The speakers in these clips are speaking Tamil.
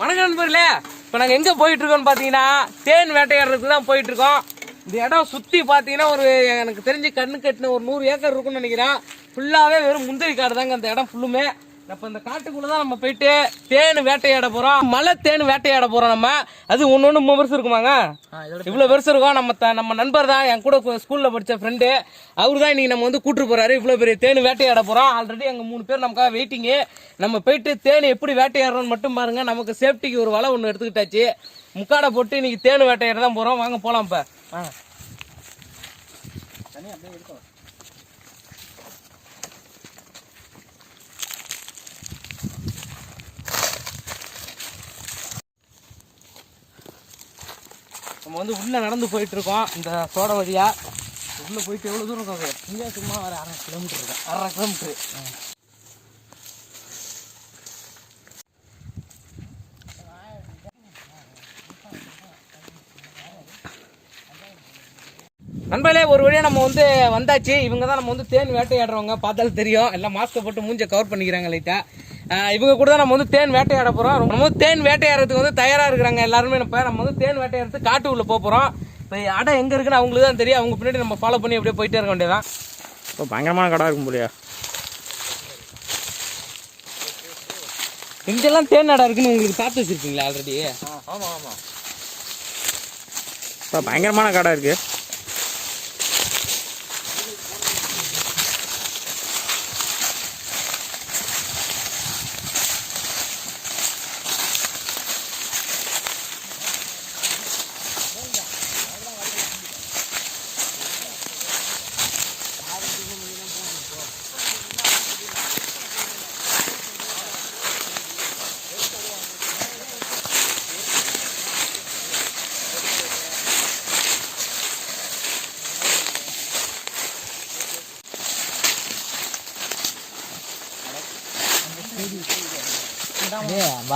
வணக்கம் நண்பர்களே. இப்போ நாங்கள் எங்கே போயிட்டு இருக்கோம்னு பார்த்தீங்கன்னா தேன் வேட்டையாடுறதுக்கு தான் போயிட்டுருக்கோம். இந்த இடம் சுற்றி பார்த்தீங்கன்னா ஒரு எனக்கு தெரிஞ்சு கண்ணு கட்டின ஒரு நூறு ஏக்கர் இருக்கும்னு நினைக்கிறேன். ஃபுல்லாகவே வெறும் முந்திரி காடு தாங்க அந்த இடம் ஃபுல்லுமே இப்போ இந்த காட்டுக்குள்ளே தான் நம்ம போயிட்டு தேன் வேட்டையாட போகிறோம் மலை தேன் வேட்டையாட போகிறோம் நம்ம. அது ஒன்று ஒன்று பெருசு இருக்குமாங்க? இவ்வளோ பெருசு. இருக்கும். நம்ம த- நம்ம நண்பர் தான் என் கூட ஸ்கூலில் படித்த ஃப்ரெண்டு அவரு தான் இன்னைக்கு நம்ம வந்து கூட்டு போறாரு. இவ்வளோ பெரிய தேன் வேட்டையாட போகிறோம் ஆல்ரெடி எங்கள் மூணு பேர் நமக்காக வெயிட்டிங்கு நம்ம போயிட்டு தேன் எப்படி வேட்டையாடுறோம்னு மட்டும் பாருங்க. நமக்கு சேஃப்டிக்கு ஒரு வலை ஒன்று எடுத்துக்கிட்டாச்சு. முக்காடை போட்டு இன்னைக்கு தேன் வேட்டையாட தான் போகிறோம் வாங்க போகலாம் இப்போ. வாங்க. நம்ம வந்து உள்ளே நடந்து போயிட்டு இருக்கோம் இந்த சோட வழியா. உள்ளே போயிட்டு எவ்வளோ தூரம் இருக்கும் இங்கே சும்மா ஒரு அரை கிலோமீட்டர் இருக்கும் அரை கிலோமீட்டர் நண்பர்களே ஒரு வழியாக நம்ம வந்து வந்தாச்சு. இவங்க தான் நம்ம வந்து தேன் வேட்டையாடுறவங்க. பார்த்தாலும் தெரியும். எல்லாம் மாஸ்க்கை போட்டு மூஞ்சை கவர் பண்ணிக்கிறாங்க லைட்டாக இவங்க கூட தான் நம்ம வந்து தேன் வேட்டையாட போறோம். நம்ம வந்து தேன் வேட்டையாடுறதுக்கு வந்து தயாரா இருக்கிறாங்க எல்லாருமே. இப்போ நம்ம வந்து தேன் வேட்டையாடுறதுக்கு காட்டு உள்ள போக போறோம். இப்போ அடை எங்க இருக்குன்னு அவங்களுக்கு தான் தெரியும். அவங்க பின்னாடி நம்ம ஃபாலோ பண்ணி அப்படியே போயிட்டே இருக்க வேண்டியதான் இப்போ பயங்கரமான கடை இருக்கும் போலியா. இங்கெல்லாம் தேன் அடை இருக்குன்னு உங்களுக்கு பார்த்து வச்சிருக்கீங்களா ஆல்ரெடி ஆமாம் ஆமாம் இப்போ பயங்கரமான கடை இருக்கு.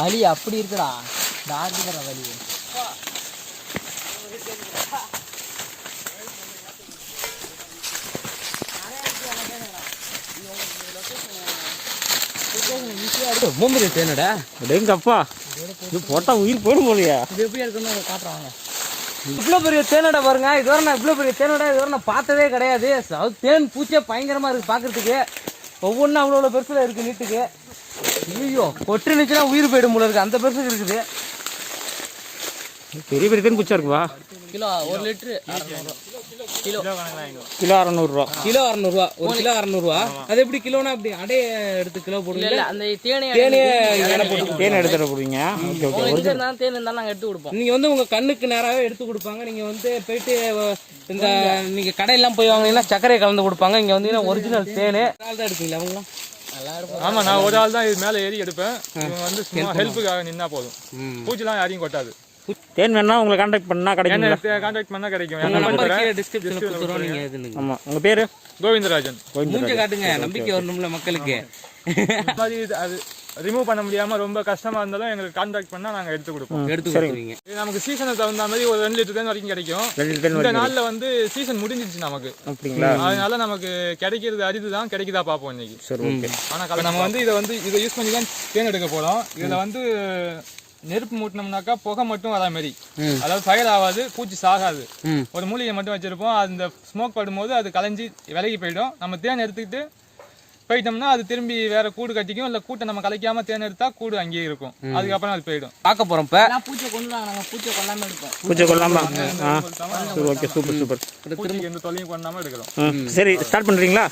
வலி அப்படி இருக்குடா. டார்க்கு வலி. மூம்பரி தேனடா எங்கப்பா இது போட்டால் உயிர் போயிடும் போலியா. இது எப்படி இருக்குன்னு காட்டுறாங்க இவ்வளோ பெரிய தேனடை பாருங்க. இதுவரை நான் இவ்வளோ பெரிய தேனடை இதுவரை நான் பார்த்ததே கிடையாது. தேன் பூச்சே பயங்கரமா இருக்கு பார்க்கறதுக்கு ஒவ்வொன்றும் அவ்வளோ அவ்வளோ பெருசுல இருக்கு நீட்டுக்கு. ஐயோ கொட்டு நிச்சுனா உயிர் போயிடும் போல இருக்கு. அந்த பெருசுக்கு இருக்குது. பெரிய பெரிய தேன் குச்சா இருக்குவா? கிலோ ஒரு லிட்டரு கிலோ. கிலோ அறநூறுவா. கிலோ அறநூறுவா. ஒரு கிலோ அறநூறுவா. அது எப்படி கிலோனா அப்படி? அடைய எடுத்து கிலோ இல்ல போடுவீங்க? இல்ல அந்த தேனே தேனே எடை போட்டு தேன் எடுத்துட போறீங்க ஓகே ஓகே தேன் இருந்தாலும் நாங்க எடுத்து கொடுப்போம். நீங்க வந்து உங்க கண்ணுக்கு நேராவே எடுத்து கொடுப்பாங்க. நீங்க வந்து போயிட்டு இந்த நீங்க கடையெல்லாம் போய் வாங்கினீங்கன்னா சர்க்கரை கலந்து கொடுப்பாங்க. இங்க வந்து ஒரிஜினல் தேனு. நாள் தான் எடுப்பீங்களா அவங்களாம் ஆமா நான் ஒரு ஆள் தான் இது மேல ஏறி எடுப்பேன். இவங்க வந்து சும்மா ஹெல்ப்புக்காக நின்னா போதும். பூச்சிலாம் யாரையும் கொட்டாது. தேன் வேணா உங்களை கான்டாக்ட் பண்ணா கிடைக்குங்களா கான்டாக்ட் பண்ணா கிடைக்கும். உங்க என் நம்பர் கீழே டிஸ்கிரிப்ஷன்ல கொடுத்துறோம் நீங்க இதுன்னு ஆமாம் உங்கள் பேர்? கோவிந்தராஜன். மூஞ்ச காட்டுங்க. நம்பிக்கை வரணும்ல மக்களுக்கு. மாதிரி அது ரிமூவ் பண்ண முடியாம ரொம்ப கஷ்டமா இருந்தாலும் எங்களுக்கு கான்டாக்ட் பண்ணா நாங்க எடுத்து கொடுப்போம். எடுத்து கொடுத்துருவீங்க. இது நமக்கு சீசனுக்கு தகுந்த மாதிரி ஒரு ரெண்டு லிட்டர் தேன் வரைக்கும் கிடைக்கும். இந்த நாள்ல வந்து சீசன் முடிஞ்சிருச்சு நமக்கு. அப்படிங்களா? அதனால நமக்கு கிடைக்கிறது அரிது தான் கிடைக்குதா பார்ப்போம் இன்னைக்கு. சரி ஓகே. ஆனா கல- நம்ம வந்து இதை வந்து இதை யூஸ் பண்ணி தான் தேன் எடுக்க போறோம். இதுல வந்து நெருப்பு மூட்டினோம்னாக்கா புகை மட்டும் வரா மாதிரி. அதாவது ஃபயர் ஆகாது பூச்சி சாகாது. ஒரு மூலிகை மட்டும் வச்சிருப்போம். அந்த ஸ்மோக் படும்போது அது கலைஞ்சி விலகி போயிடும். நம்ம தேன் எடுத்துக்கிட்டு போயிட்டோம்னா அது திரும்பி வேற கூடு கட்டிக்கும் இல்ல கூட்டை நம்ம கலைக்காம தேன் எடுத்தா கூடு அங்கேயே இருக்கும். அதுக்கப்புறம் அது போயிடும். பார்க்க போறோம் இப்ப. எல்லாம் பூச்சை கொண்டு நாங்க பூச்சை கொல்லாம எடுப்போம். பூஜை கொள்ளாமா ஓகே சூப்பர் சூப்பர் பூச்சிக்கு எந்த தொல்லையும் பண்ணாம எடுக்கிறோம். சரி ஸ்டார்ட் பண்ணுறீங்களா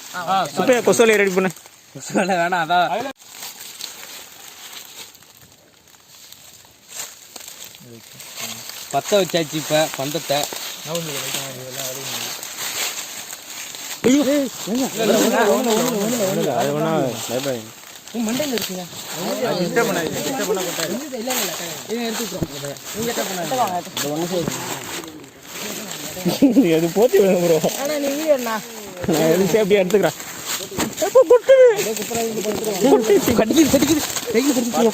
இப்போ கொசோலையை ரெடி பண்ணு. சொல்ல வேணாம் அதான். பத்த வச்சாச்சு இப்ப பந்தத்தை அது வேணா பயப்படாதீங்க உன் மண்டையில இருக்குங்க அது போத்தி ப்ரோ நான் எது சேஃப்டியாக எடுத்துக்கிறேன் எப்போ கொட்டுது கொட்டுச்சு கடிக்குது? கடிக்குது கையில்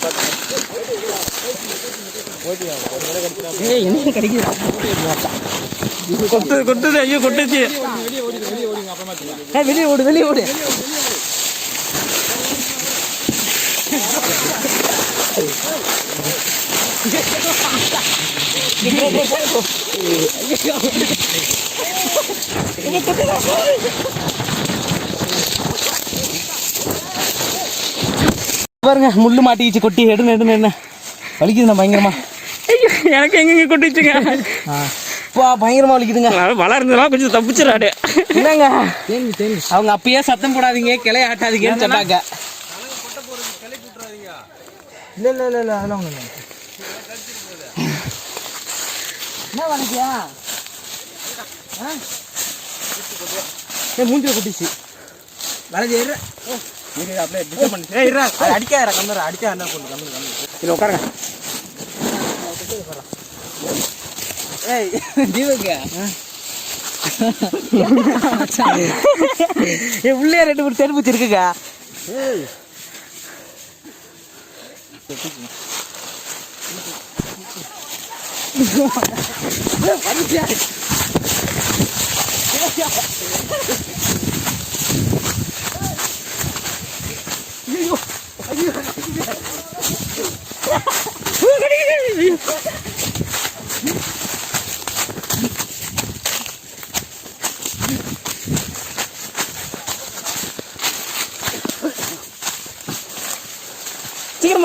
ஏய் என்ன கொட்டுது கொட்டுது ஐயோ கொட்டுச்சு. வெளியே ஓடிடு வெளியே ஓடிங்க அப்புறமா தெரியும். ஏய், வெளியே ஓடு வெளியே ஓடு பாருங்க முள்ளு மாட்டிக்கிச்சு கொட்டி எடுன்னு எடுன்னு என்ன வலிக்குதுண்ணா பயங்கரமா ஐயோ, எனக்கு எங்கெங்க கொட்டிச்சுங்க அப்பா பயங்கரமா வலிக்குதுங்க வளர்ந்ததெல்லாம் கொஞ்சம் தப்பிச்சிடாடு என்னங்க அவங்க அப்பயே சத்தம் போடாதீங்க கிளைய ஆட்டாதீங்கன்னு சொன்னாங்க இல்ல இல்ல இல்ல இல்ல அதெல்லாம் ஒண்ணு இல்ல. என்ன வலிக்கியா ஏய், மூஞ்சில கொட்டிச்சு வலது ஏறு அடிக்காத கம்மர் அடிச்சா என்ன பண்ணு கம்மர் கம்மர் இதில் உட்காருங்க ஏய் தீபக்கு ஏய் உள்ளே ரெண்டு மூணு தேன் பூச்சி இருக்குங்க சீக்கிரம்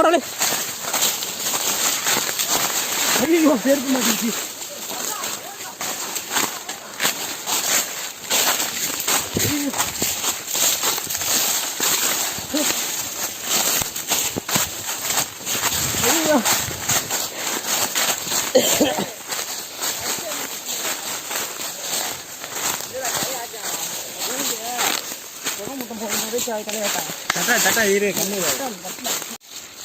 போடாது ஐயோ செருப்பு மாட்டிச்சு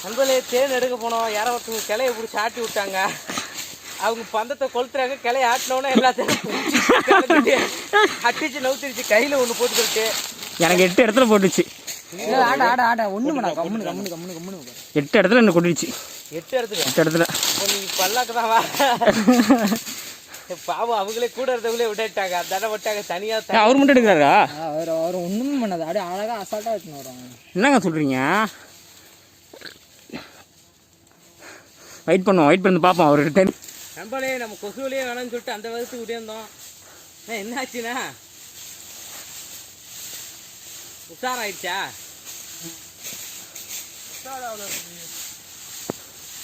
நண்பர்களே தேன் எடுக்க போனோம். யாரோ ஒருத்தவங்க கிளைய பிடிச்சி ஆட்டி விட்டாங்க. அவங்க பந்தத்தை கொளுத்துறாங்க. கிளைய ஆட்டினோன்னே எல்லாத்தையும் அட்டிச்சு நவுத்திருச்சு. கையில் ஒன்று போட்டுக்கிட்டு. எனக்கு எட்டு இடத்துல போட்டுச்சு. ஆட ஆட ஆட. ஒண்ணு பண்ணா கம்முனு கம்முனு கம்முனு கம்முனு எட்டு இடத்துல என்ன கொட்டிடுச்சு? எட்டு இடத்துக்கு எட்டு இடத்துல. இப்போ நீ பல்லாக்கு தான் வா. பாவம் அவங்களே கூட இருந்தவங்களே விட்டுட்டாங்க. அதான விட்டாங்க. தனியா அவர் மட்டும் எடுக்கிறாரா? அவர் அவர் ஒண்ணுமே பண்ணாது. அப்படியே அழகா அசால்ட்டா வச்சுன்னு வருவாங்க. என்னங்க சொல்றீங்க? வெயிட் பண்ணுவோம் வெயிட் பண்ணி பார்ப்போம் அவர் ரிட்டர்ன் நண்பர்களே நம்ம கொசுவிலேயே வேணாம்னு சொல்லிட்டு அந்த வருஷத்துக்கு விட்டிருந்தோம் அண்ணா, என்ன ஆச்சுண்ணா உஷாராயிடுச்சா?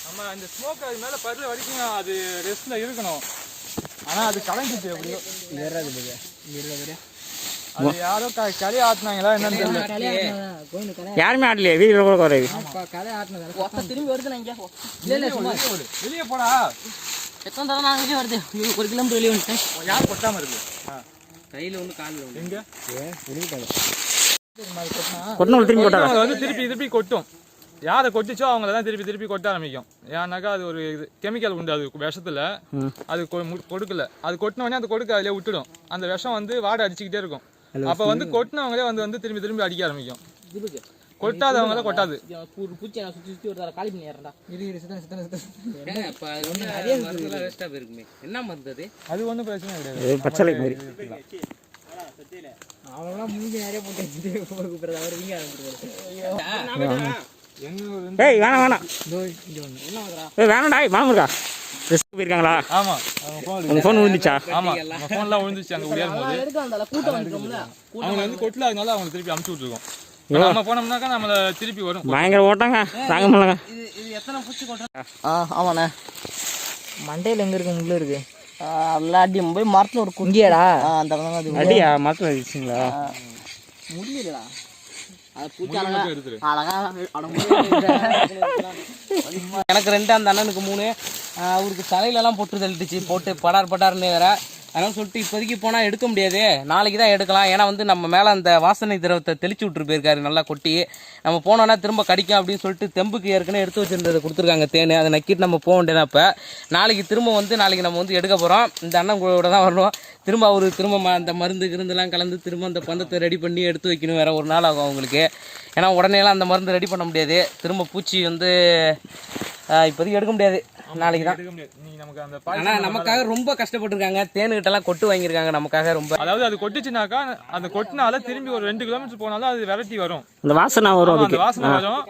நம்ம அந்த ஸ்மோக் அது மேல படுற வரைக்கும் அது ரெஸ்ட்ல இருக்கணும். ஆனா அது கலந்துச்சு எப்படியோ. அது யாரோ க- களி ஆட்டினாங்களா என்னன்னு தெரியல. யாருமே ஆடலையே வீடியோ கூட குறைவு திரும்பி வருது வெளியே போடா. எத்தனை தடவை நான் வெளியே வருது? ஒரு கிலோமீட்டர் வெளியே வந்துட்டேன். யார் கொட்டாம இருக்கு. கையில் ஒன்று காலில் ஒன்று எங்க? கொட்டினவள் திரும்பி கொட்டாரா அது வந்து திருப்பி திருப்பி கொட்டும். யாரை கொட்டிச்சோ அவங்கள தான் திருப்பி திருப்பி கொட்ட ஆரம்பிக்கும். ஏன்னாக்கா அது ஒரு இது கெமிக்கல் உண்டு அது விஷத்துல. அது கொடுக்கல. அது கொட்டின உடனே அது கொடுக்க அதிலே விட்டுடும். அந்த விஷம் வந்து வாடை அடிச்சுக்கிட்டே இருக்கும். அப்ப வந்து கொட்டினவங்களே வந்து வந்து திரும்பி திரும்பி அடிக்க ஆரம்பிக்கும். கொட்டாதவங்கள கொட்டாது. ஒரு பூச்சி நான் சுத்தி சுத்தி ஒரு தடவை காலி பண்ணி ஏறா இரு இரு சுத்தம் சுத்தம் சுத்தம் இப்போ அது வந்து நிறைய மருந்துலாம் வேஸ்ட்டாக போயிருக்குமே. என்ன மருந்து அது? அது ஒன்றும் பிரச்சனை கிடையாது. பச்சளை மாதிரி. அவங்களாம் மூஞ்சி நிறைய போட்டு வச்சுட்டு கூப்பிடுறது. அவர் வீங்க ஆரம்பிச்சிருவாரு. ஏய் வேணாம் வேணாம். ஏய் வேணாம்டா. மாமா ரெஸ்ட் போயிருக்காங்களா? ஆமா. உங்க ஃபோன் விழுந்துச்சா? ஆமா. நம்ம போன்லாம் விழுந்துச்சு அங்க உயரும் போது. அவங்க வந்து கொட்டில அதனால அவங்க திருப்பி அமுச்சு விட்டுருக்கோம். நம்ம போனோம்னாக்கா நம்மள திருப்பி வரும். பயங்கர ஓட்டாங்க. தாங்க முடியலங்க. இது இது எத்தனை பூச்சி கொட்டுற? ஆ. ஆமாண்ணே. மண்டையில் எங்கே இருக்கு? முள்ளு இருக்கு. அல்லாட்டி போய் மரத்தில் ஒரு குங்கியாடா அந்த அடியா? மரத்தில் அடிச்சிங்களா? முடியலடா. எனக்கு ரெண்டு அந்த அண்ணனுக்கு மூணு. அவருக்கு தலையிலலாம் பொட்டு தள்ளிட்டுச்சு போட்டு படார் படார்னு வேற. அதனால சொல்லிட்டு இப்போதைக்கு போனால் எடுக்க முடியாது. நாளைக்கு தான் எடுக்கலாம். ஏன்னா வந்து நம்ம மேலே அந்த வாசனை திரவத்தை தெளிச்சு விட்டு போயிருக்காரு நல்லா கொட்டி. நம்ம போனோன்னா திரும்ப கடிக்கும் அப்படின்னு சொல்லிட்டு தெம்புக்கு ஏற்கனவே எடுத்து வச்சிருந்ததை கொடுத்துருக்காங்க தேன். அதை நக்கிட்டு நம்ம போக வேண்டியதான் இப்போ. நாளைக்கு திரும்ப வந்து நாளைக்கு நம்ம வந்து எடுக்க போகிறோம் இந்த அண்ணன் கூட தான் வரணும். திரும்ப அவர் திரும்ப ம- அந்த மருந்து கிருந்துலாம் கலந்து திரும்ப அந்த பந்தத்தை ரெடி பண்ணி எடுத்து வைக்கணும் வேறு ஒரு நாள் ஆகும் அவங்களுக்கு. ஏன்னா உடனேலாம் அந்த மருந்து ரெடி பண்ண முடியாது. திரும்ப பூச்சி வந்து இப்போதைக்கு எடுக்க முடியாது. நாளைக்கு தான். நீ நமக்கு அந்த ஆனா நமக்காக ரொம்ப கஷ்டப்பட்டிருக்காங்க. தேனுகிட்ட எல்லாம் கொட்டு வாங்கியிருக்காங்க நமக்காக ரொம்ப. அதாவது அது கொட்டுச்சுனாக்கா அந்த கொட்டினால திரும்பி ஒரு ரெண்டு கிலோமீட்டர் போனாலும் அது விரட்டி வரும். அந்த வாசனை வரும் அதுக்கு. அந்த வாசனை வரும்.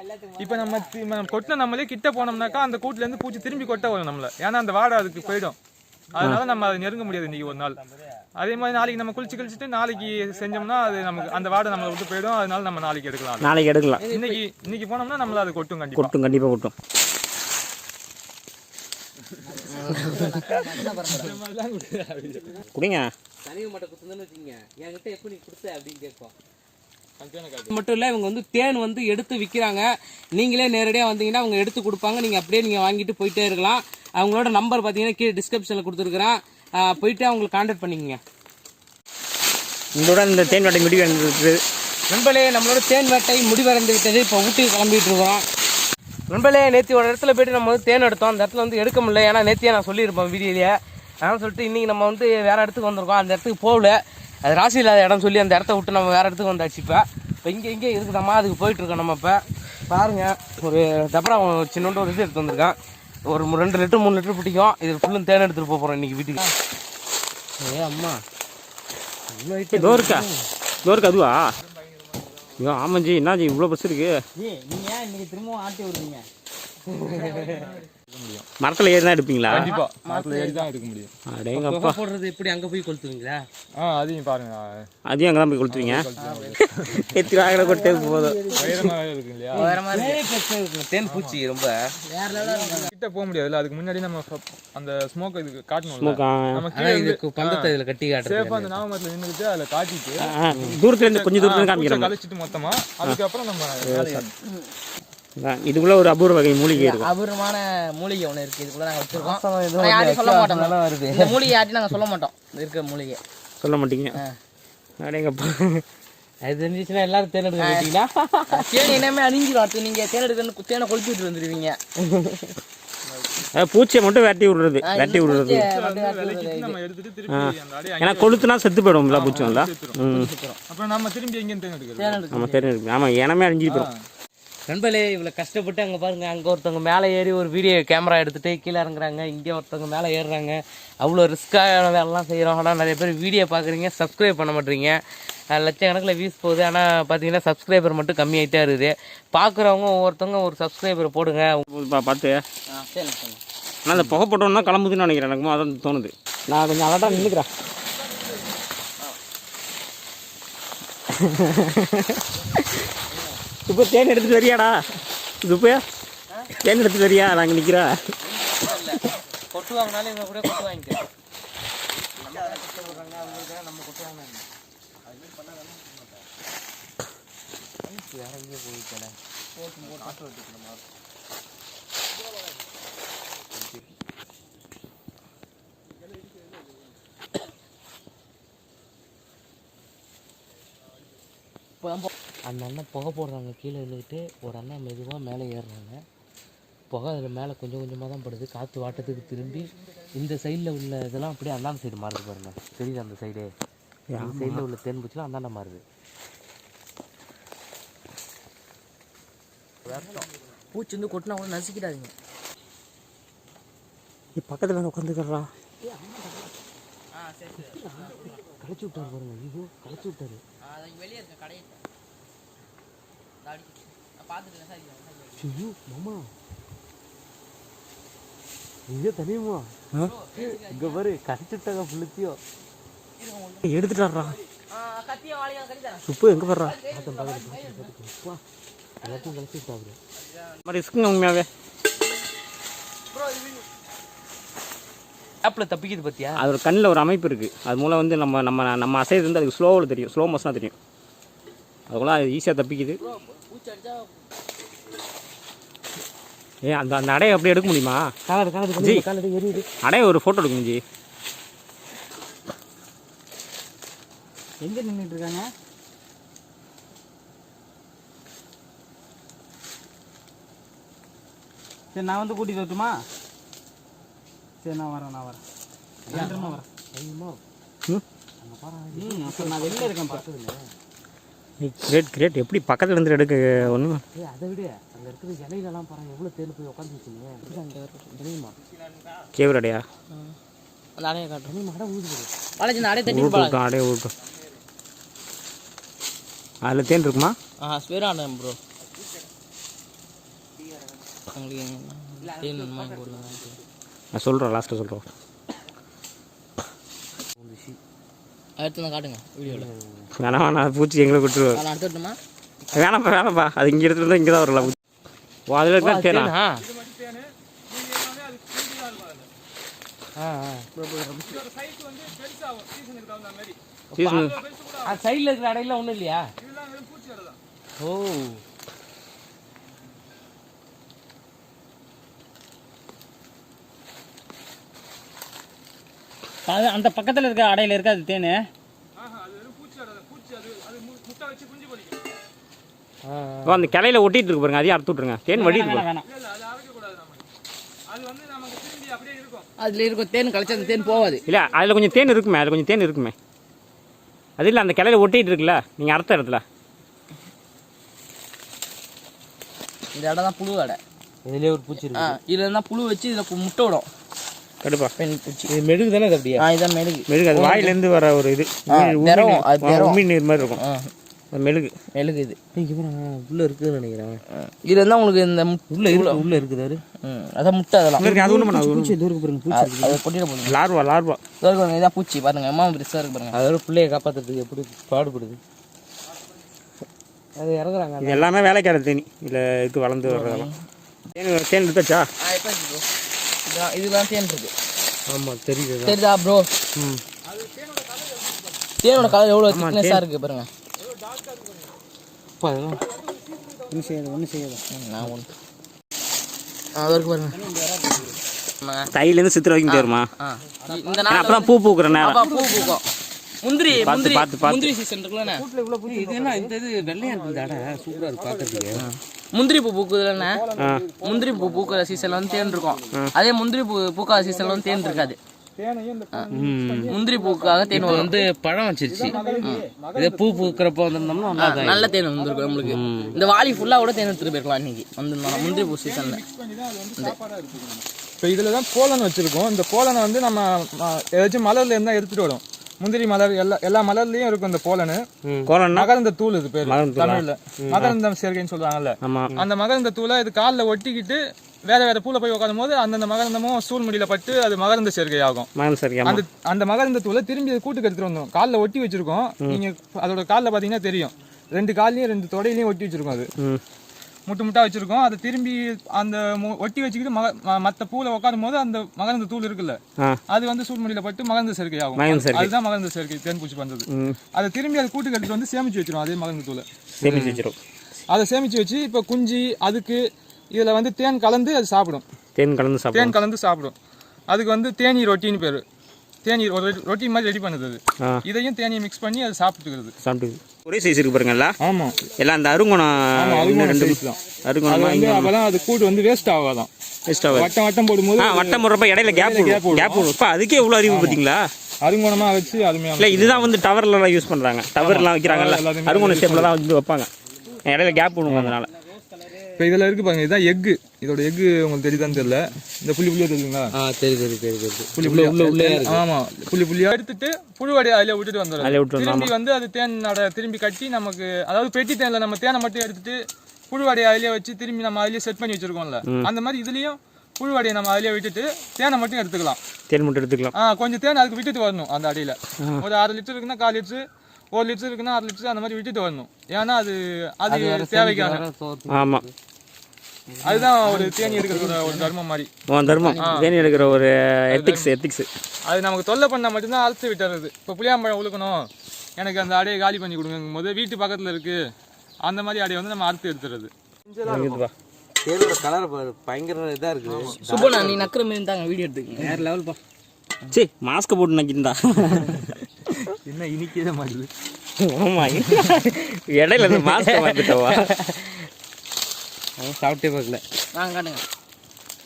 இப்ப நம்ம கொட்டின நம்மளே கிட்ட போனோம்னாக்கா அந்த கூட்டுல இருந்து பூச்சி திரும்பி கொட்ட வரும் நம்மள. ஏன்னா அந்த வாடை அதுக்கு போயிடும். அதனால நம்ம அதை நெருங்க முடியாது இன்னைக்கு ஒரு நாள். அதே மாதிரி நாளைக்கு நம்ம குளிச்சு கழிச்சிட்டு நாளைக்கு செஞ்சோம்னா அது நமக்கு அந்த வாடை நம்மளை விட்டு போயிடும். அதனால நம்ம நாளைக்கு எடுக்கலாம். நாளைக்கு எடுக்கலாம். இன்னைக்கு இன்னைக்கு போனோம்னா நம்மள அது கொட்டும் கண்டிப்பா. கொட்டும் கண்டிப்பா கொட்டும். குடிங்க. தனிவு மட்டும் வச்சுங்க என்கிட்ட எப்போ நீ கொடுத்த அப்படின்னு கேட்போம். மட்டும் இல்லை இவங்க வந்து தேன் வந்து எடுத்து விற்கிறாங்க நீங்களே நேரடியாக வந்தீங்கன்னா அவங்க எடுத்து கொடுப்பாங்க. நீங்கள் அப்படியே நீங்கள் வாங்கிட்டு போயிட்டே இருக்கலாம். அவங்களோட நம்பர் பார்த்தீங்கன்னா கீழே டிஸ்கிரிப்ஷனில் கொடுத்துருக்குறேன். போயிட்டு அவங்களுக்கு கான்டாக்ட் பண்ணிக்கங்க. இதோட இந்த தேன் வேட்டை முடிவு நண்பர்களே நம்மளோட தேன் வேட்டை முடிவடைந்து விட்டது. இப்போ ஊட்டிக்கு கிளம்பிட்டு இருக்கிறோம். நண்பர்களே நேற்று ஒரு இடத்துல போயிட்டு நம்ம வந்து தேன் எடுத்தோம். அந்த இடத்துல வந்து எடுக்க முடியல. ஏன்னா நேத்தியே நான் சொல்லியிருப்பேன் வீடியோலேயே. அதனால சொல்லிட்டு இன்றைக்கி நம்ம வந்து வேறு இடத்துக்கு வந்திருக்கோம். அந்த இடத்துக்கு போகல. அது ராசி இல்லாத இடம் சொல்லி அந்த இடத்த விட்டு நம்ம வேறு இடத்துக்கு வந்தாச்சு இப்போ. இப்போ இங்கே இங்கே இருக்குதாம்மா. அதுக்கு போயிட்டுருக்கோம் நம்ம இப்போ. பாருங்கள் ஒரு டபரா சின்னோண்டு ஒரு இது எடுத்து வந்திருக்கேன். ஒரு ரெண்டு லிட்டர் மூணு லிட்டர் பிடிக்கும். இது ஃபுல்லும் தேன் எடுத்துகிட்டு போக போகிறோம் இன்றைக்கி வீட்டுக்கு. ஏ அம்மா. இவ்வளோ இதோ இருக்கா இதோ ஆமாம் ஜி ஐயோ ஆமாஞ்சி என்னாச்சு? இவ்வளோ பஸ் இருக்கு. ஏய் நீங்க ஏன் இன்னைக்கு திரும்பவும் ஆட்டி விடுறீங்க மரத்தில் ஏறி தான் எடுப்பீங்களா? கண்டிப்பா. மரத்துல ஏறி தான் எடுக்க முடியும். அடேங்கப்பா. புகை போடுறது எப்படி? அங்கே போய் கொளுத்துவீங்களா? ஆ அதையும் பாருங்க. அதையும் அங்கே தான் போய் கொடுத்துருவீங்க எத்தி வாயில கொட்டே போதும். உயரமா இருக்கு. இல்லையா தேன் பூச்சி ரொம்ப. வேற லெவலில் கிட்ட போக முடியாதுல்ல. அதுக்கு முன்னாடி நம்ம அந்த ஸ்மோக் இதுக்கு காட்டணும்ல. ஸ்மோக்கா நம்ம கீழே இதுக்கு பந்தத்தை இதுல கட்டி சேஃபா காட்டுறது அந்த நாமத்துல நின்றுட்டு அதுல காட்டிட்டு தூரத்துல இருந்து கொஞ்சம் தூரத்துல காமிக்கிறோம் கழிச்சிட்டு மொத்தமா அதுக்கப்புறம் நம்ம. இதுக்குள்ள ஒரு அபூர்வ வகை மூலிகை இருக்கும். அபூர்வமான மூலிகை ஒன்று இருக்கு. இதுக்குள்ள நாங்கள் வச்சிருக்கோம். ஆனா யார்ட்டையும் சொல்ல மாட்டோம். வருது. இந்த மூலிகை யார்ட்டையும் நாங்கள் சொல்ல மாட்டோம். இருக்க மூலிகை. சொல்ல மாட்டீங்க. அடேங்கப்பா அது தெரிஞ்சிச்சுன்னா எல்லாரும் தேன் எடுக்க மாட்டீங்களா? தேனி இனிமே அணிஞ்சிடும் அடுத்து நீங்க தேன் எடுக்கணும் தேனை கொளுத்தி விட்டு வந்துடுவீங்க பூச்சியை மட்டும் வெட்டி விடுறது. வெட்டி விடுறது. நம்ம ஏன்னா கொளுத்துனா செத்து போயிடும்ல அப்புறம் நம்ம திரும்பி எங்கேயும் தேன் எடுக்கிறது ஆமாம் தெரியும் ஆமாம் எனமே அழிஞ்சிட்டு போயிடும். நண்பர்களே இவ்வளவு கஷ்டப்பட்டு அங்க பாருங்க அங்க ஒருத்தவங்க மேலே ஏறி ஒரு வீடியோ கேமரா எடுத்துட்டு கீழே இறங்குறாங்க. இங்க ஒருத்தவங்க மேலே ஏறுறாங்க. அவ்வளோ ரிஸ்க்கான வேலைலாம் செய்கிறோம் ஆனால் நிறைய பேர் வீடியோ பார்க்குறீங்க சப்ஸ்கிரைப் பண்ண மாட்டீங்க. அஹ் லட்சக்கணக்கில் வியூஸ் போகுது. ஆனால் பார்த்தீங்கன்னா சப்ஸ்கிரைபர் மட்டும் கம்மியாயிட்டே இருக்குது. பார்க்குறவங்க ஒவ்வொருத்தவங்க ஒரு சப்ஸ்கிரைபர் போடுங்க. பார்த்து. சரி ஆனால் அந்த புகை போட்டோம்னா கிளம்புதுன்னு நினைக்கிறேன். எனக்கு அதான் தோணுது. நான் கொஞ்சம் அலர்ட்டாக நின்றுக்கிறேன் இப்போ தேன் எடுத்துட்டு வரியாடா? சுப்பையா தேன் எடுத்துட்டு வரியா? நாங்கள் நிற்கிறேன் கொட்டு வாங்கினாலும் இவங்க கூட கொட்டு வாங்கிக்க. அந்த அண்ணன் புகை போடுறாங்க. கீழே இருந்துக்கிட்டு ஒரு அண்ணன் மெதுவாக மேலே ஏறுறாங்க. புகை அதில் மேலே கொஞ்சம் கொஞ்சமாக தான் படுது. காற்று வாட்டத்துக்கு திரும்பி இந்த சைடில் உள்ள இதெல்லாம் அப்படியே அந்தாண்ட சைடு மாறுது பாருங்க. தெரியுது அந்த சைடு இந்த சைடில் உள்ள தேன் பூச்சிலாம் அந்தாண்ட மாறுது. பூச்சி வந்து கொட்டினா கூட நசுக்கிடாதீங்க. பக்கத்தில் வந்து உட்காந்துக்கிறா கழிச்சு விட்டாரு பாருங்க. ஐயோ கழிச்சு விட்டாரு. வெளியே இருக்க கடையை. பார்த்துட்டு ஐயோ மாமா இங்கே தெரியுமா இங்க பாரு கழிச்சு விட்டாங்க புளிச்சியோ எடுத்துட்டாடுறா கத்தியும் வாழையும் கட்டி தரேன் சுப்பு எங்கே போடுறா எல்லாத்தையும் கழிச்சு விட்டாரு மாதிரி ரிஸ்க்குங்க உண்மையாகவே ஆப்பில் தப்பிக்குது பத்தியா அது ஒரு கண்ணில் ஒரு அமைப்பு இருக்குது அது மூலம் வந்து நம்ம நம்ம நம்ம அசைது வந்து அதுக்கு ஸ்லோவில் தெரியும் ஸ்லோ மோஷனாக தெரியும் அதுக்குள்ள அது ஈஸியாக தப்பிக்குது ஏ அந்த அந்த அடையை அப்படியே எடுக்க முடியுமா? Called called G. காலடு எரியுது அடையை ஒரு ஃபோட்டோ எடுக்கணும் ஜி. எங்க நின்றுட்டு இருக்காங்க? சரி நான் வந்து கூட்டிட்டு வரட்டுமா? சரி நான் வரேன் நான் வரேன். வரேன். ஐயோ நான் வெளில இருக்கேன் பக்கத்தில் கிரேட் கிரேட் எப்படி பக்கத்துல இருந்து எடுக்க ஒன்றும் அதை விட. அங்கே இருக்கிற இலையிலலாம் பாருங்க. எவ்வளோ தேன் போய் உட்காந்துருச்சுங்க அங்கே தெரியுமா? கேவரடையா அந்த அடையை காட்டுறோம் மடை ஊதுது பாலாஜி இந்த அடையை தட்டி ஊட்டும் அடையே ஊட்டும் அதில் தேன் இருக்குமா? ஆ ஸ்பேர் ஆனேன் ப்ரோ உங்களுக்கு தேன் நான் சொல்கிறேன் லாஸ்ட்டில் சொல்கிறேன் அடுத்து காட்டுங்க வீடியோவில். வேணாம் வேணாம் பூச்சி எங்களை விட்டுருவோம் நான் வேணாம்ப்பா வேணாம்ப்பா. அது இங்கே எடுத்துகிட்டு இங்கே தான் வரலாம் ஓ அதில் இருக்கா தேனா? சைடில் இருக்கிற அடையில ஒன்றும் இல்லையா? ஓ. அது அந்த பக்கத்தில் இருக்க அடையில் இருக்காது தேன். ஆஹா அது வெறும் பூச்சி அடை தான். பூச்சி அது அது மு- முட்டை வச்சு குஞ்சு பொறிக்கும். ஓ அந்த கிளையில ஒட்டிட்டு இருக்கு பாருங்க அதையும் அறுத்து விட்ருங்க தேன் இருக்கும். அதில் இருக்கும் தேன் கழிச்சு அந்த தேன் போகாது இல்லை அதில் கொஞ்சம் தேன் இருக்குமே அதில் கொஞ்சம் தேன் இருக்குமே. அது இல்லை அந்த கிளையில ஒட்டிட்டு இருக்குல்ல நீங்கள் அறுத்த இடத்துல. இந்த இடம் தான் புழு அடை. இதுலேயே ஒரு பூச்சி இருக்கு. இதில் இருந்தால் புழு வச்சு இதில் முட்டை விடும். கடுப்பா. பெண் பூச்சி. இது மெழுகு தானே அது அப்படியே? இதான் மெழுகு. மெழுகு அது வாயிலேருந்து வர ஒரு இது. திரவம், அது திரவம். உமி நீர் மாதிரி இருக்கும். மெழுகு. மெழுகு இது. பாருங்க உள்ள இருக்குதுன்னு நினைக்கிறேன். இதுல இருந்தா உங்களுக்கு இந்த உள்ள இருக்கு உள்ள இருக்குது அதான் முட்டை அதெல்லாம். அது ஒன்றும் பூச்சி இருக்கு பாருங்க பூச்சி அது- கொட்டிட போதும். Larva larva. இதோ பாருங்க இதான் பூச்சி. பாருங்க அம்மா பெருசா இருக்கு பாருங்க. அதோட பிள்ளைய காப்பாத்துறதுக்கு எப்படி பாடுபடுது? அது இறங்குறாங்க இது எல்லாமே வேலைக்கார தேனி. இல்லை இதுக்கு வளர்ந்து வர்றதெல்லாம். தேன் தேன் எடுத்தாச்சா? இதான் இதெல்லாம் தேன் இருக்கு. ஆமா தெரியுது தெரியுதா ப்ரோ தேனோட கலர் எவ்வளோ திக்னஸாக இருக்கு பாருங்க. அப்பா அதெல்லாம் ஒன்றும் செய்யாது ஒன்றும் செய்யாது ம், நான் ஒன்று அது இருக்கு பாருங்க. தையிலேருந்து சித்திர வரைக்கும் ஆ இந்த அப்பதான் பூ பூக்குற நேரம். பூ பூக்கும். முந்திரி முந்திரி. முந்திரி சீசன் இருக்குல்லண்ணே இது என்ன இந்த இது வெள்ளையா இருக்கு இந்த அடை. சூப்பரா இருக்கு பார்க்கறதுக்கு முந்திரி பூ பூக்குதுலண்ணே முந்திரி பூ பூக்கிற சீசன்ல வந்து தேன் இருக்கும் அதே முந்திரி பூ பூக்காத சீசன்ல வந்து தேன் இருக்காது தேனையும் இந்த ம். முந்திரி பூக்காக தேன் வந்து பழம் வச்சிருச்சு. இதே பூ பூக்கிறப்ப வந்திருந்தோம்னா நல்லா தேன் வந்திருக்கும் நம்மளுக்கு. இந்த வாளி ஃபுல்லா கூட தேன் எடுத்துட்டு போயிருக்கலாம் இன்னைக்கு. வந்திருந்தோம் முந்திரி பூ சீசன்ல இப்போ இதில் தான் போலன் வச்சுருக்கோம். இந்த போலனை வந்து நம்ம ஏதாச்சும் மலர்ல இருந்தால் எடுத்துகிட்டு வரும். முந்திரி மலர் எல்லா எல்லா மலர்லேயும் இருக்கும் இந்த போலனு. மகரந்த தூள் இது பேர்? தமிழ்ல. மகரந்தம் சேர்க்கைன்னு சொல்றாங்கல்ல அந்த மகரந்த தூளை இது காலில் ஒட்டிக்கிட்டு வேற வேற பூல போய் உட்காரும் போது அந்தந்த மகரந்தமும் சூழ் முடியல பட்டு அது மகரந்த சேர்க்கை ஆகும் அந்த அந்த மகரந்த தூளை திரும்பி அது கூட்டுக்கு எடுத்துட்டு வந்தோம் காலில் ஒட்டி வச்சிருக்கோம். நீங்க அதோட காலில் பார்த்தீங்கன்னா தெரியும். ரெண்டு கால்லையும் ரெண்டு தொடையிலையும் ஒட்டி வச்சிருக்கோம் அது. முட்டு முட்டா வச்சிருக்கோம். அதை திரும்பி அந்த ஒட்டி வச்சுக்கிட்டு மக ம- மத்த பூல உட்காரும் போது அந்த மகரந்த தூள் இருக்குல்ல அது வந்து சூழ்முடியில பட்டு மகரந்த சேர்க்கை. ஆகும். அதுதான் மகரந்த சேர்க்கை தேன்பூச்சி பண்றது. ம். அதை திரும்பி அது கூட்டுக்கு எடுத்துட்டு வந்து சேமிச்சு வச்சிரும் அதே மகரந்த தூளை. சேமிச்சு வச்சிரும். அதை சேமிச்சு வச்சு இப்போ குஞ்சு அதுக்கு இதில் வந்து தேன் கலந்து அது சாப்பிடும். தேன் கலந்து சாப்பிடும். தேன் கலந்து சாப்பிடும். அதுக்கு வந்து தேனீர் ரொட்டின்னு பேர். தேநீர் ஒரு ரொட்டி மாதிரி ரெடி பண்ணுது அது. இதையும் தேனியை மிக்ஸ் பண்ணி அது சாப்பிட்டுக்கிறது. சாப்பிட்டு ஒரே சைஸ் இருக்கு பாருங்கல்ல ஆமாம் எல்லாம் அந்த அருங்குணம் அருங்குணம் ரெண்டு அருங்குணமா வந்து அப்பதான் அது கூட்டு வந்து வேஸ்ட் ஆகாதான் வேஸ்ட் ஆகாது. வட்டம் வட்டம் போடும்போது வட்டம் போடுறப்ப இடையில கேப் கேப் இப்போ அதுக்கே எவ்வளோ அறிவு பார்த்தீங்களா அருங்குணமா வச்சு அருமையாக இல்லை இதுதான் வந்து டவர்லலாம் யூஸ் பண்ணுறாங்க டவர்லாம் வைக்கிறாங்கல்ல. tower எல்லாத்தையுமே அருங்குண ஷேப்பில் தான் வந்து வைப்பாங்க. இடையில கேப் விடுங்க அதனால. இப்போ இதில் இருக்கு பாருங்க இதுதான் எக்கு இதோட எக்கு உங்களுக்கு தெரியுதான்னு தெரியல. இந்த புள்ளி புள்ளியா தெரியுங்களா ஆ தெரியுது தெரியுது தெரியுது புள்ளி உள்ள புள்ளி உள்ள உள்ளே ஆமா புள்ளி புள்ளியா எடுத்துட்டு புழுவடையை அதில் விட்டுட்டு வந்துடும் அதில் விட்டு திரும்பி வந்து அது தேனோட திரும்பி கட்டி நமக்கு அதாவது பெட்டி தேன்ல நம்ம தேனை மட்டும் எடுத்துட்டு புழுவடையை அதிலே வச்சு திரும்பி நம்ம அதிலே செட் பண்ணி வச்சிருக்கோம்ல. அந்த மாதிரி இதுலயும் புழுவடையை நம்ம அதிலே விட்டுட்டு தேனை மட்டும் எடுத்துக்கலாம். தேன் மட்டும் எடுத்துக்கலாம். ஆ கொஞ்சம் தேன் அதுக்கு விட்டுட்டு வரணும் அந்த அடியில. ஒரு அரை லிட்டர் இருக்குன்னா கால் லிட்டர் ஒரு லிட்டர் இருக்குன்னா அரை லிட்டர் அந்த மாதிரி விட்டுட்டு வரணும். ஏன்னா அது அது தேவைக்கான ஆமாம் அதுதான் ஒரு தேனி எடுக்கிற ஒரு தர்மம் மாதிரி. தர்மம். தேனி எடுக்கிற ஒரு எத்திக்ஸ் எத்திக்ஸ் அது நமக்கு தொல்லை பண்ணால் மட்டும்தான் அறுத்து விட்டுறது. இப்போ புளியாம்பழம் உழுக்கணும். எனக்கு அந்த அடையை காலி பண்ணி கொடுங்கும் போது வீட்டு பக்கத்தில் இருக்கு. அந்த மாதிரி அடையை வந்து நம்ம அறுத்து எடுத்துறது. தேனோட கலர் பயங்கர இதா இருக்குது. சுபண்ணா நீ நக்கிற மாதிரி இருந்தாங்க வீடியோ எடுத்துக்கங்க. வேற லெவல் பா. சரி மாஸ்க் போட்டு நக்கிருந்தா என்ன இனிக்கவே மாட்டேங்குது ஆமா. இடையில இருந்து மாஸ்க் மாத்திட்டவா அவன் சாப்பிட்டே பார்க்கல வாங்க காட்டுங்க.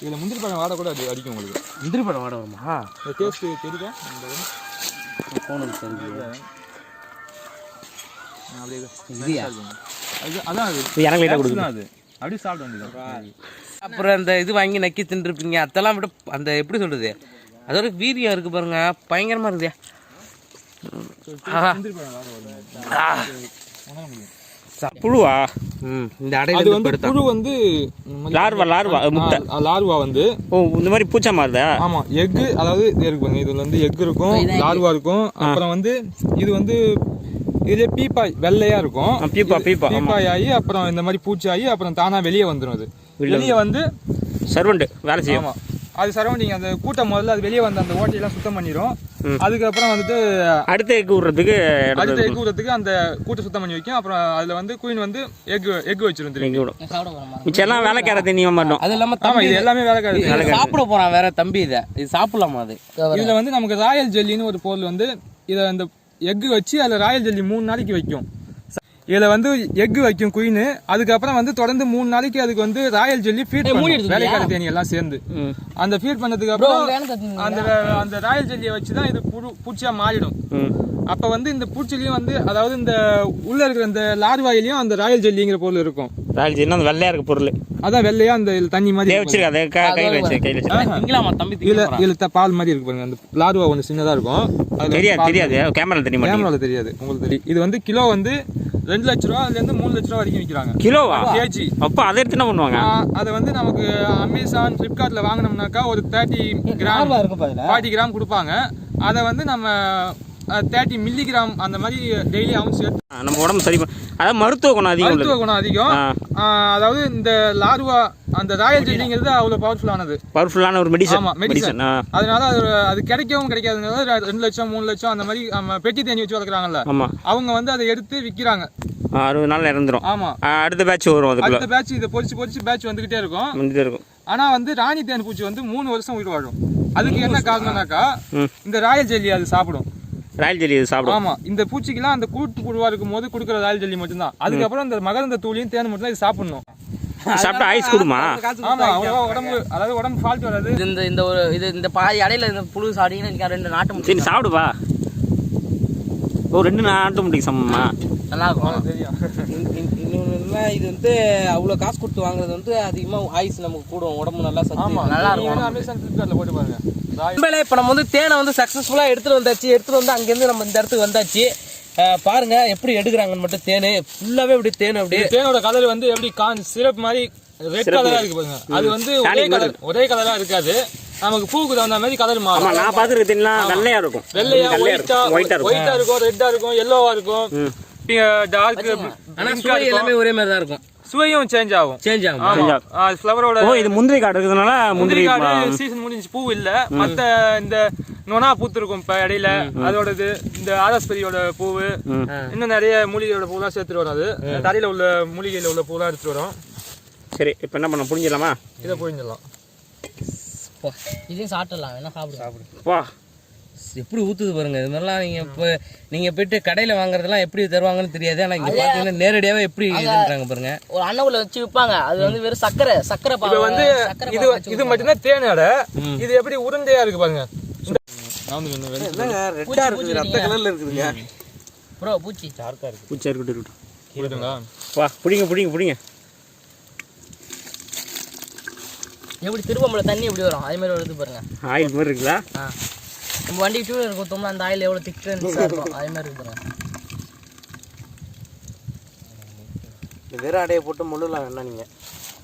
இதில் முந்திரி பழம் வாட கூட அடி அடிக்கும் உங்களுக்கு. முந்திரி பழம் வாட வருமா? இந்த டேஸ்ட் தெரியுதா? இந்த போனது. அது. அது. அது. வேண்டியது அப்புறம் அந்த இது வாங்கி நக்கி தின்றுருப்பீங்க. அதெல்லாம் விட அந்த எப்படி சொல்றது? அதோட வீரியம் இருக்கு பாருங்க. பயங்கரமா இருக்குதே. புழுவா? இந்த அடையில வந்து படுத்தா புழு வந்து லார்வா லார்வா முட்டை. லார்வா வந்து. ஓ இந்த மாதிரி பூச்சா மாறுதா? ஆமா எக்கு அதாவது இது இருக்கு பாருங்க இதுல வந்து எக் இருக்கும் லார்வா இருக்கும். அப்புறம் வந்து இது வந்து இதுல பீப்பாய் வெள்ளையா இருக்கும். பீப்பா, இது பீப்பா, ஆமா. பீப்பாய் ஆகி அப்புறம் இந்த மாதிரி பூச்சி ஆகி அப்புறம் தானா வெளியே வந்துரும் அது. வெளியே வந்து சர்வெண்ட் வேலை செய்யும். ஆமா. அது சரௌண்டிங் அந்த கூட்டம் முதல்ல அது வெளியே வந்து அந்த ஓட்டையெல்லாம் சுத்தம் பண்ணிரும். அதுக்கப்புறம் வந்துட்டு அடுத்த எக்கு விடுறதுக்கு அடுத்த எக் விடுறதுக்கு அந்த கூட்டை சுத்தம் பண்ணி வைக்கும். அப்புறம் அதுல வந்து குயின் வந்து எக் எக் வச்சிரும் திருப்பி எக்கு விடும் சாப்பிட போகிறோமா மிச்சம் எல்லாம் வேலைக்கார தண்ணியாக மாட்டோம். அது இல்லாம ஆமா தம்பி இது எல்லாமே வேலைக்காரி சாப்பிட போறான் வேற தம்பி இத. இது சாப்பிடலாமா அது? இதுல வந்து நமக்கு ராயல் ஜெல்லின்னு ஒரு பொருள் வந்து இதை அந்த எக்கு வச்சு அதுல ராயல் ஜெல்லி மூணு நாளைக்கு வைக்கும். இதுல வந்து எக்கு வைக்கும் குயின் அதுக்கப்புறம் வந்து தொடர்ந்து மூணு நாளைக்கு அதுக்கு வந்து ராயல் ஜெல்லி ஃபீட் வேலைக்கார தேனி எல்லாம் சேர்ந்து அந்த ஃபீட் பண்ணதுக்கு அப்புறம் அந்த அந்த ராயல் ஜெல்லியை வச்சு தான் இது புழு பூச்சியா மாறிடும். அப்ப வந்து இந்த பூச்சிலையும் வந்து அதாவது இந்த உள்ள இருக்கிற இந்த லார்வாயிலையும் அந்த ராயல் ஜெல்லிங்கிற பொருள் இருக்கும். ராயல் ஜென்னா அந்த வெள்ளையா இருக்க பொருள்? அதான் வெள்ளையா அந்த தண்ணி மாதிரி இதே இருக்கும். வச்சிருக்க அதை க- கையில் வச்சு கையில் வச்சு இதுல இதுல பால் மாதிரி இருக்கு பாருங்க அந்த லார்வா ஒன்று சின்னதா இருக்கும். தெரியாது தெரியாது. கேமரா தெரிய மாட்டேங்குது கேமரால தெரியாது. உங்களுக்கு தெரியும். இது வந்து கிலோ வந்து ரெண்டு லட்ச ரூபா அதுல இருந்து மூணு லட்ச ரூபா வரைக்கும் விற்கிறாங்க கிலோவா? கேஜி. அப்போ அதை எடுத்து என்ன பண்ணுவாங்க? அதை வந்து நமக்கு அமேசான் ஃப்ளிப்கார்ட்ல வாங்கினோம்னாக்கா ஒரு தேர்ட்டி கிராம் ஃபார்ட்டி கிராம் கொடுப்பாங்க. அதை வந்து நம்ம தேர்ட்டி மில்லி கிராம் அந்த மாதிரி டெய்லி அவுன்ஸ் எடுத்து நம்ம உடம்பு சரி அதாவது மருத்துவ குணம் அதிகம் மருத்துவ குணம் அதிகம். அதாவது இந்த லார்வா அந்த ராயல் ஜெல்லிங்கிறது அவ்வளவு பவர்ஃபுல்லானது பவர்ஃபுல்லான ஒரு மெடிசன் ஆமா மெடிசன் அதனால அது அது கிடைக்கவும் கிடைக்காதுங்கிறது ரெண்டு லட்சம் மூணு லட்சம் அந்த மாதிரி நம்ம பெட்டி தேனி வச்சு வளர்க்குறாங்கல்ல. ஆமா. அவங்க வந்து அதை எடுத்து விற்கிறாங்க அறுபது நாள் இறந்துரும். ஆமா. ஆ, அடுத்த பேட்ச் வரும் அதுக்குள்ள. அடுத்த பேட்ச் இதை பொறிச்சு பொறிச்சு பேட்ச் வந்துகிட்டே இருக்கும். வந்துட்டே இருக்கும். ஆனா வந்து ராணி தேன் பூச்சி வந்து மூணு வருஷம் உயிர் வாழும். அதுக்கு என்ன காரணம்னாக்கா. இந்த ராயல் ஜெல்லி அது சாப்பிடும். ராயல் ஜெல்லி இது சாப்பிடும். ஆமா இந்த பூச்சிக்கெல்லாம் அந்த கூட்டு புழுவா இருக்கும் போது கொடுக்குற ராயல் ஜெல்லி மட்டும்தான். அதுக்கப்புறம் இந்த மகரந்த தூளியும் தேன் மட்டும் தான் இது சாப்பிடணும். சாப்பிட்டா ஐஸ் கொடுமா? ஆமா உடம்பு அதாவது உடம்பு ஃபால்ட் வராது. இந்த இந்த ஒரு இது இந்த பாதி அடையில இந்த புழு சாடிங்கன்னு ரெண்டு நாட்டு முட்டை சரி சாப்பிடுப்பா. ஓ ரெண்டு நாட்டு முட்டைக்கு சமமா? நல்லா இருக்கும். தெரியும். என்ன, இது வந்து அவ்வளவு காசு கொடுத்து வாங்குறது வந்து அதிகமா ஆயுஸ் நமக்கு கூடும் உடம்பு நல்லா சத்து. ஆமா நல்லா இருக்கும். அமேசான் ஃபிளிப்கார்ட்ல போட்டு பாருங்க. உண்மையிலே இப்போ நம்ம வந்து தேனை வந்து சக்ஸஸ்ஃபுல்லாக எடுத்துட்டு வந்தாச்சு. எடுத்துட்டு வந்து அங்கேருந்து நம்ம இந்த இடத்துக்கு வந்தாச்சு. பாருங்க எப்படி எடுக்கிறாங்கன்னு மட்டும் தேனு. ஃபுல்லாவே இப்படி தேன் அப்படியே இந்த தேனோட கலர் வந்து எப்படி கான் சிரப் மாதிரி ரெட் கலரா இருக்கு பாருங்க. அது வந்து ஒரே கலர் ஒரே கலரா இருக்காது. நமக்கு பூவுக்கு தகுந்த மாதிரி கலர் ஆமா மாறும் நான் பார்த்துருக்க தண்ணிலாம் வெள்ளையா இருக்கும். வெள்ளையா ஒயிட்டா இருக்கும். ஒயிட்டா இருக்கும். ஒயிட்டா இருக்கும் ரெட்டா இருக்கும் எல்லோவா இருக்கும். டார்க் ஆனா சுவை எல்லாமே ஒரே மாதிரி தான் இருக்கும். சுவையும் சேஞ்ச் ஆகும். சேஞ்ச் ஆகும். ஆமா. ஃப்ளவரோட ஓ இது முந்திரி காடு இருக்கிறதுனால முந்திரி முந்திரிக்காடு சீசன் முடிஞ்சு பூ இல்ல. மத்த இந்த நொனா பூத்து இருக்கும் இப்ப இடையில. அதோடது இந்த ஆதாஸ்பரியோட பூவு. இன்னும் நிறைய மூலிகையோட பூலாம் சேர்த்துட்டு வரும் அது. தரையில உள்ள மூலிகையில உள்ள பூலாம் எடுத்துட்டு வரும். சரி இப்போ என்ன பண்ண புரிஞ்சிடலாமா இதை புரிஞ்சிடலாம் இதையும் சாப்பிடலாம் வேணா சாப்பிடு. வா எப்படி ஊத்துது பாருங்க. இது மாதிரிலாம் நீங்க இப்போ நீங்க போயிட்டு கடையில வாங்குறதெல்லாம் எப்படி தருவாங்கன்னு தெரியாது. ஆனா இங்க பாத்தீங்கன்னா நேரடியாவே எப்படி இதுன்றாங்க பாருங்க. ஒரு அன்னவுல வச்சு விற்பாங்க அது வந்து வெறும் சக்கரை சக்கரை இப்ப பாகு வந்து சக்கரை இது இது மட்டும்தான் தேனோட இது எப்படி உருண்டையா இருக்கு பாருங்க. ரெட்டா இருக்குது ரத்த கலர்ல இருக்குதுங்க. ப்ரோ பூச்சி. பூச்சா இருக்கட்டும் இருக்கட்டும். புரியுதுங்களா வா பிடிங்க பிடிங்க பிடிங்க. எப்படி திருப்பம்புல தண்ணி எப்படி வரும்? அதே மாதிரி வருது பாருங்க. ஆயில் மாதிரி இருக்குதா? ஆ. நம்ம வண்டி டூ வீலர் கொடுத்தோம்னா அந்த ஆயில் எவ்வளோ திக்னஸாக இருக்கும். அதே மாதிரி இருக்கு பாருங்க வெறும் அடையை போட்டு முள்ளலாம் வேணா நீங்க.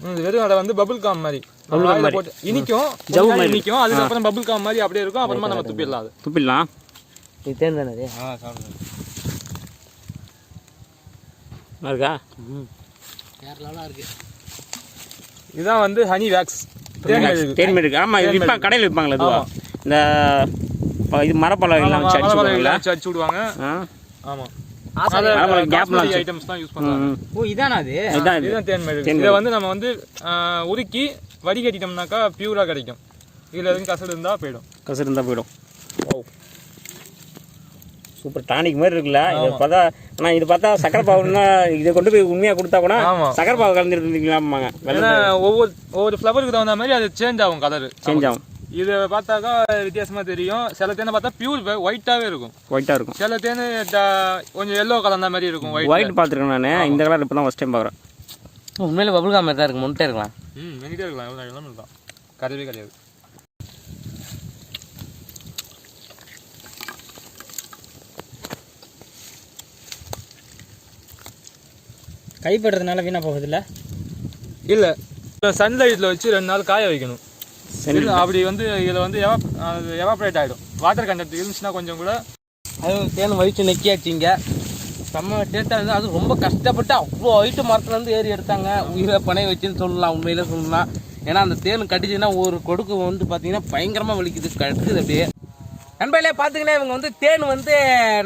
ம், இது வெறும் அதை வந்து பபுள் காம் மாதிரி. போட்டு இனிக்கும் நேரம் மாதிரி. இனிக்கும். அதுக்கப்புறம் பபுள் காம் மாதிரி அப்படியே இருக்கும். அப்புறமா நம்ம துப்பிடலாம் அது. துப்பிடலாம். இது தேன் தானே அது? நல்லா இருக்கா? கேரளாலாம் இருக்கு. இதுதான் வந்து ஹனி வேக்ஸ் தேன் மெழுகு. தேன் இருக்கு ஆமா இது விற்பாங்க கடையில் விற்பாங்களா இதுவா? இந்த இது மரப்பழம் எல்லாம் வச்சு அடிச்சு மரவள்ளி போடுவாங்களா? வச்சு அடிச்சு விடுவாங்க ஆமா. இது. வந்து நம்ம வந்து உருக்கி வடிகட்டிட்டோம்னாக்கா பியூரா கிடைக்கும். இதுல எதுவும் கசடு இருந்தா போயிடும். கசரு இருந்தால் போயிடும். ஓ சூப்பர். டானிக் மாதிரி இருக்குல்ல. இதை பார்த்தா ஆனால் இது பார்த்தா சக்கரை பாவுன்னா இதை கொண்டு போய் உண்மையாக கொடுத்தா கூட. சக்கரை பாவு கலந்துருந்தீங்களாம்பாங்க. ஏன்னா ஒவ்வொரு ஒவ்வொரு ஃப்ளவருக்கு தகுந்த மாதிரி அது சேஞ்ச் ஆகும் கலர் சேஞ்ச் ஆகும். இதை பார்த்தாக்கா வித்தியாசமா தெரியும். சில தேனை பார்த்தா பியூர் ஒயிட்டாவே இருக்கும். ஒயிட்டாக இருக்கும். சில தேன் கொஞ்சம் எல்லோ கலந்த மாதிரி இருக்கும் ஒயிட் ஒயிட் பார்த்துருக்கேன் நான். இந்த கலர் இப்போ தான் ஃபஸ்ட் டைம் பார்க்குறேன் உண்மையில பபுள் காம் தான் இருக்கு. முன்ட்டே இருக்கலாம். ம் எங்கிட்டே இருக்கலாம். எவ்வளோ எல்லாமே தான். கருவே கிடையாது. கைப்படுறதுனால வீணாக போகுதுல்ல? இல்ல. சன்லைட்ல வச்சு ரெண்டு நாள் காய வைக்கணும். அப்படி வந்து இதில் வந்து எவாப்ரேட் ஆகிடும் வாட்டர் கண்டென்ட் இருந்துச்சுன்னா கொஞ்சம் கூட அது தேன் வயிற்று நெக்கியாச்சுங்க செம்ம டேஸ்ட்டாக இருந்தால் அது ரொம்ப கஷ்டப்பட்டு அவ்வளோ ஹைட்டு மரத்துலேருந்து ஏறி எடுத்தாங்க. உயிரை பனை வச்சுன்னு சொல்லலாம் உண்மையில சொல்லலாம். ஏன்னா அந்த தேன் கட்டிச்சுன்னா ஒரு கொடுக்கு வந்து பார்த்தீங்கன்னா பயங்கரமாக வலிக்குது கட்டுது அப்படியே. நண்பர்களே பார்த்தீங்கன்னா இவங்க வந்து தேன் வந்து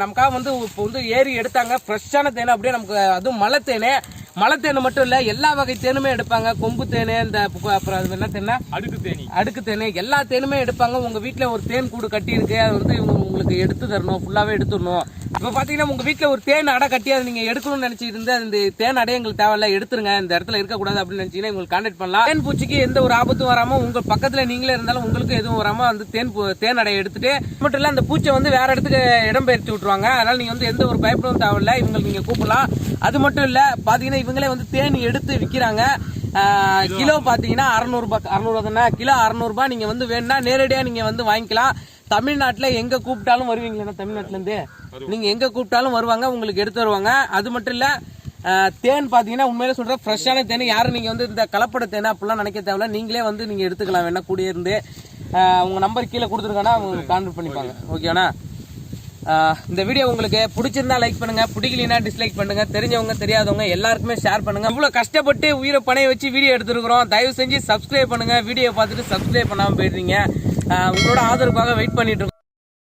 நமக்காக வந்து இப்போ வந்து ஏறி எடுத்தாங்க. ஃப்ரெஷ்ஷான தேன் அப்படியே நமக்கு அதுவும் மலை தேனே. மலை தேன் மட்டும் இல்லை எல்லா வகை தேனுமே எடுப்பாங்க. கொம்பு தேன் இந்த அப்புறம் அது என்ன தேன்னா? அடுக்கு தேனி. அடுக்கு தேன். எல்லா தேனுமே எடுப்பாங்க. உங்க வீட்ல ஒரு தேன் கூடு கட்டி இருக்கு அது வந்து இவங்க உங்களுக்கு எடுத்து தரணும். ஃபுல்லாவே எடுத்துடணும். இப்போ பார்த்தீங்கன்னா உங்கள் வீட்டில் ஒரு தேன் அடை கட்டி அதை நீங்கள் எடுக்கணும்னு நினச்சிட்டு இருந்து இந்த தேன் அடை எங்களுக்கு தேவையில்ல எடுத்துருங்க. இந்த இடத்துல இருக்கக்கூடாது அப்படின்னு நினைச்சீங்கன்னா உங்களுக்கு கான்டாக்ட் பண்ணலாம். தேன் பூச்சிக்கு எந்த ஒரு ஆபத்தும் வராமல் உங்கள் பக்கத்தில் நீங்களே இருந்தாலும் உங்களுக்கு எதுவும் வராமல் அந்த தேன் பூ- தேன் அடையை எடுத்துட்டு மட்டும் இல்லை அந்த பூச்சை வந்து வேற இடத்துக்கு இடம்பெயர்த்து விட்ருவாங்க அதனால் நீங்கள் வந்து எந்த ஒரு பயப்படவும் தேவையில்ல. இவங்களுக்கு நீங்கள் கூப்பிடலாம். அது மட்டும் இல்லை பார்த்தீங்கன்னா இவங்களே வந்து தேன் எடுத்து விற்கிறாங்க கிலோ பாத்தீங்கன்னா அறநூறுபா அறநூறுவா தானே? கிலோ அறநூறுபா நீங்க வந்து வேணும்னா நேரடியா நீங்க வந்து வாங்கிக்கலாம். தமிழ்நாட்டுல எங்க கூப்பிட்டாலும் வருவீங்களா தமிழ்நாட்டுல இருந்து நீங்க எங்க கூப்பிட்டாலும் வருவாங்க உங்களுக்கு எடுத்து வருவாங்க அது மட்டும் இல்ல தேன் பாத்தீங்கன்னா உண்மையில சொல்றேன் ஃப்ரெஷ்ஷான தேன். யாரும் நீங்க வந்து இந்த கலப்பட தேனை அப்படிலாம் நினைக்க தேவையில்ல. நீங்களே வந்து நீங்க எடுத்துக்கலாம் வேணா கூடிய இருந்து. ஆஹ் உங்க நம்பர் கீழே கொடுத்துருக்கானா அவங்க கான்டாக்ட் பண்ணிப்பாங்க. ஓகேண்ணா இந்த வீடியோ உங்களுக்கு பிடிச்சிருந்தா லைக் பண்ணுங்க பிடிக்கலனா டிஸ்லைக் பண்ணுங்க தெரிஞ்சவங்க தெரியாதவங்க எல்லாருக்குமே ஷேர் பண்ணுங்க. இவ்வளவு கஷ்டப்பட்டு உயிரை பணைய வச்சு வீடியோ எடுத்துருக்கிறோம். தயவு செஞ்சு சப்ஸ்கிரைப் பண்ணுங்க. வீடியோ பார்த்துட்டு சப்ஸ்கிரைப் பண்ணாம போயிடுறீங்க. உங்களோட ஆதரவுக்காக வெயிட் பண்ணிட்டு இருக்கோம்.